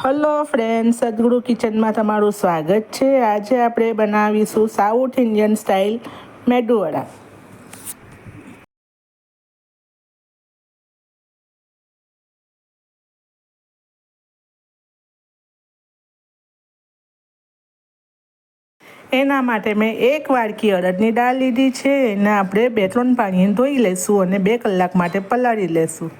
Hello friend સદગુરુ કિચનમાં તમારું સ્વાગત છે. આજે આપણે બનાવીશું સાઉથ ઇન્ડિયન સ્ટાઇલ મેદુવડા એના માટે મેં એક વાડકી અડદની દાળ લીધી છે. એને આપણે બે ત્રણ પાણીને ધોઈ લઈશું અને બે કલાક માટે પલાળી લેશું.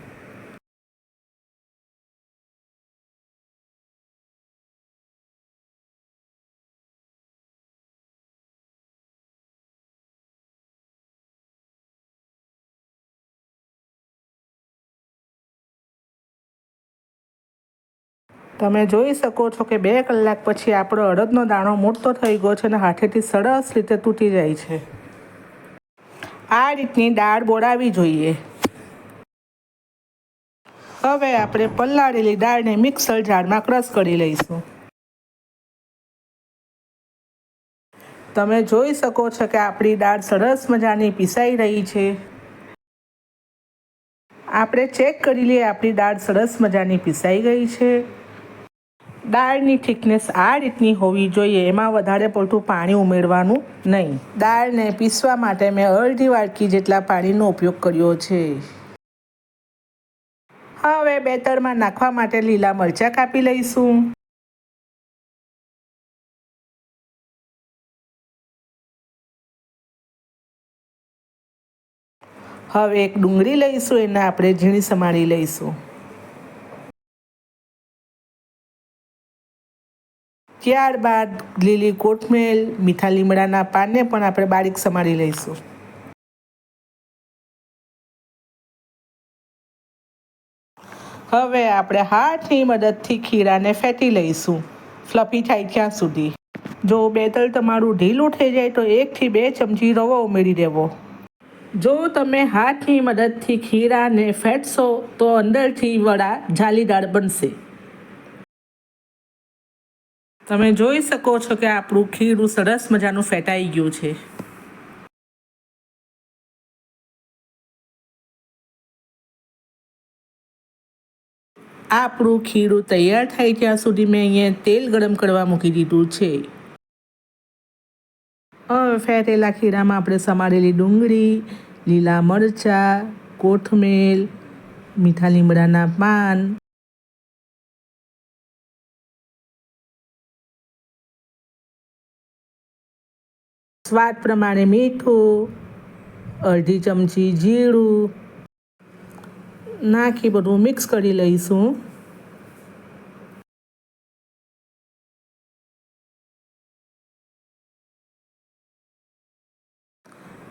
તમે જોઈ શકો છો કે બે કલાક પછી આપણો અડદનો દાણો મોટો થઈ ગયો છે અને હાથેથી સરસ રીતે તૂટી જાય છે. આ રીતની દાળ બોળાવી જોઈએ. હવે આપણે પલાળેલી દાળને મિક્સર જારમાં ક્રશ કરી લઈશું. તમે જોઈ શકો છો કે આપણી દાળ સરસ મજાની પીસાઈ રહી છે. આપણે ચેક કરી લઈએ આપણી દાળ સરસ મજાની પીસાઈ ગઈ છે. દાળની થિકનેસ આ રીતની હોવી જોઈએ, એમાં વધારે પડતું પાણી ઉમેરવાનું નહીં. દાળને પીસવા માટે મેં અડધી વાટકી જેટલા પાણીનો ઉપયોગ કર્યો છે. હવે બેતરમાં નાખવા માટે લીલા મરચાં કાપી લઈશું. હવે એક ડુંગળી લઈશું, એને આપણે ઝીણી સમારી લઈશું. ત્યારબાદ લીલી કોથમેલ મીઠા લીમડાના પાનને પણ આપણે બારીક સમારી લઈશું. હવે આપણે હાથની મદદથી ખીરાને ફેટી લઈશું. ફ્લફી થાય ત્યાં સુધી. જો બેતલ તમારું ઢીલું થઈ જાય તો એકથી બે ચમચી રવો ઉમેરી દેવો. જો તમે હાથની મદદથી ખીરાને ફેટશો તો અંદરથી વડા જાલીદાર બનશે. તમે જોઈ શકો છો કે આપણું ખીરું સરસ મજાનું ફેટાઈ ગયું છે. આપણું ખીરું તૈયાર થાય ત્યાં સુધી મેં અહીંયા તેલ ગરમ કરવા મૂકી દીધું છે. હવે ફેટેલા ખીરામાં આપણે સમારેલી ડુંગળી, લીલા મરચાં કોથમેલ મીઠા લીમડાના પાન સ્વાદ પ્રમાણે મીઠું, અડધી ચમચી જીરું, નાખી બધું મિક્સ કરી લઈશું.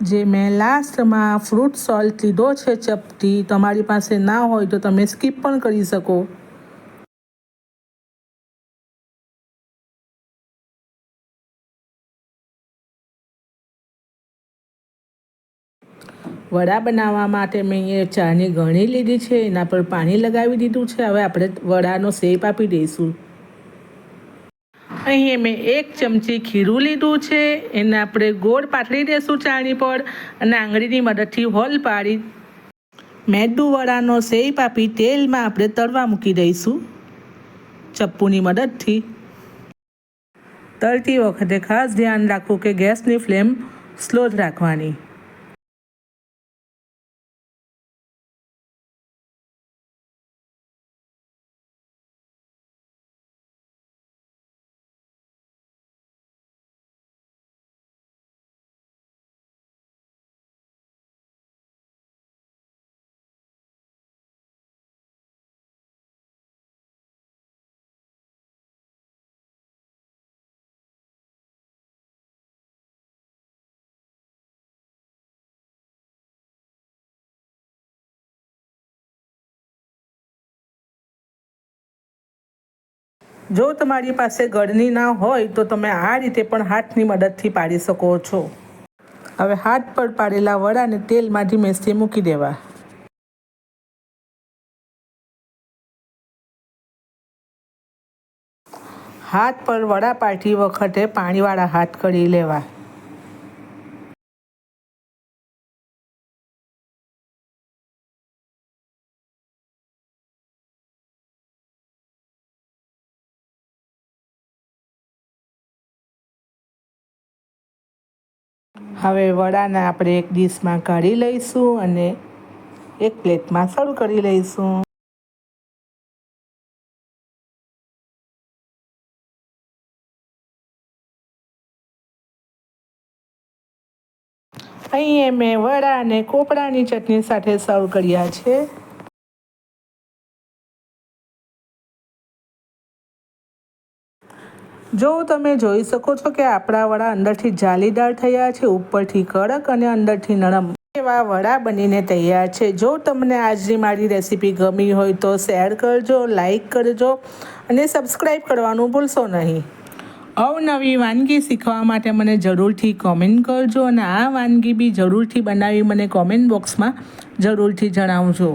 જે મેં લાસ્ટમાં ફ્રૂટ સોલ્ટ લીધો છે ચપટી, તમારી પાસે ના હોય તો તમે સ્કીપ પણ કરી શકો. વડા બનાવવા માટે મેં એ ચાની ગણી લીધી છે, એના પર પાણી લગાવી દીધું છે, હવે આપણે વડાનો શેપ આપી દઈશું. અહીં મેં એક ચમચી ખીરું લીધું છે, એને આપણે ગોળ પાથરી દઈશું ચાણી પર અને આંગળીની મદદથી હોલ પાડી. મેદુ વડાનો શેપ આપી તેલમાં આપણે તળવા મૂકી દઈશું, ચપ્પુની મદદથી. તળતી વખતે ખાસ ધ્યાન રાખવું કે ગેસની ફ્લેમ સ્લો જ રાખવાની. જો તમારી પાસે ગળની ના હોય તો તમે આ રીતે પણ હાથની મદદથી પાડી શકો છો. હવે હાથ પર પાડેલા વડાને તેલમાં ધીમેથી મૂકી દેવા. હાથ પર વડા પાડતી વખતે પાણીવાળા હાથ કરી લેવા. હવે વડાને આપણે એક ડીશમાં કાઢી લઈશું અને એક પ્લેટમાં સર્વ કરી લઈશું. અહીં મેં વડા અને કોપરાની ચટણી સાથે સર્વ કર્યા છે. જો તમે જોઈ શકો છો કે આપણા વડા અંદરથી જાલીદાર થયા છે, ઉપરથી કડક અને અંદરથી નરમ એવા વડા બનીને તૈયાર છે. જો તમને આજની મારી રેસીપી ગમી હોય તો શેર કરજો, લાઈક કરજો અને સબસ્ક્રાઈબ કરવાનું ભૂલશો નહીં. અવનવી વાનગી શીખવા માટે મને જરૂરથી કોમેન્ટ કરજો અને આ વાનગી બી જરૂરથી બનાવી મને કોમેન્ટ બોક્સમાં જરૂરથી જણાવજો.